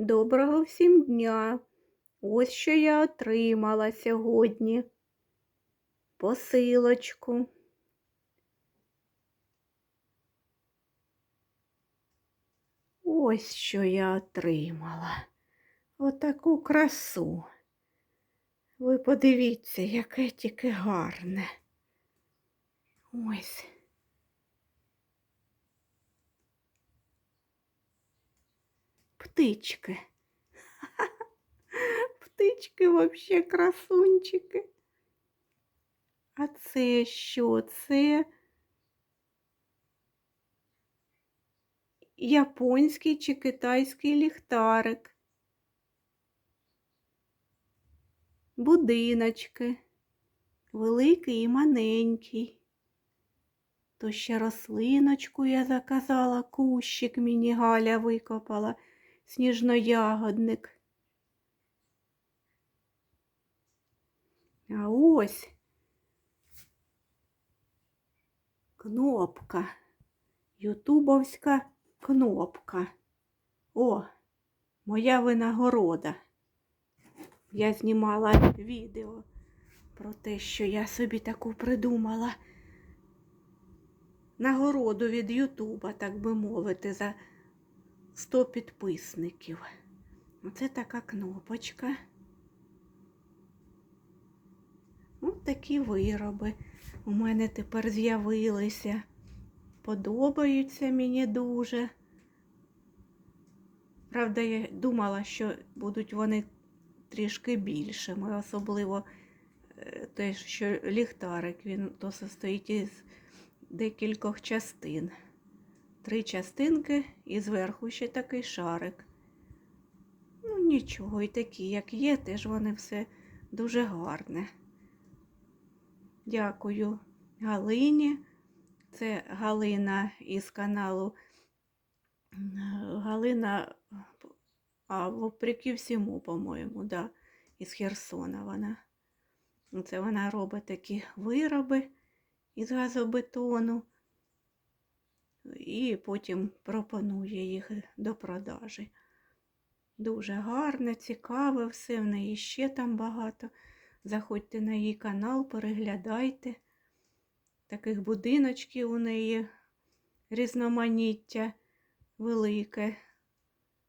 Доброго всім дня! Ось що я отримала сьогодні. Посилочку. Ось що я отримала. Отаку красу. Ви подивіться, яке тільки гарне. Ось. Птички. Птички вообще красунчики. А це що? Це японський чи китайський ліхтарик. Будиночки. Великий і маленький. То ще рослиночку я заказала, кущик мені Галя викопала, сніжноягодник. А ось кнопка, ютубовська кнопка. О, моя винагорода. Я знімала відео про те, що я собі таку придумала. Нагороду від Ютуба, так би мовити, за 100 підписників. Оце така кнопочка. Ось такі вироби у мене тепер з'явилися. Подобаються мені дуже. Правда, я думала, що будуть вони трішки більшими, особливо е, те, що ліхтарик, він то состоїть із декількох частин. Три частинки і зверху ще такий шарик. Ну, нічого, і такі, як є, теж вони все дуже гарне. Дякую Галині. Це Галина із каналу Галина, а вопреки всьому, по-моєму, да, із Херсона вона. Це вона робить такі вироби із газобетону і потім пропонує їх до продажі. Дуже гарне, цікаве все, в неї ще там багато. Заходьте на її канал, переглядайте. Таких будиночків у неї різноманіття велике,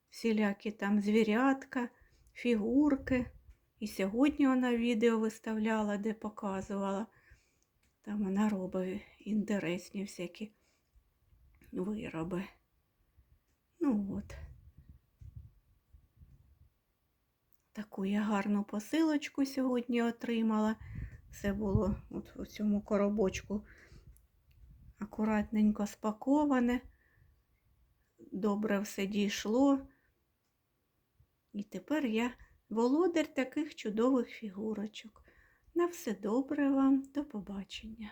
всілякі там звірятка, фігурки. І сьогодні вона відео виставляла, де показувала. Там вона робить інтересні всякі вироби. Ну от. Таку я гарну посилочку сьогодні отримала. Все було от у цьому коробочку акуратненько спаковане. Добре все дійшло. І тепер я володар таких чудових фігурочок. На все добре вам, до побачення.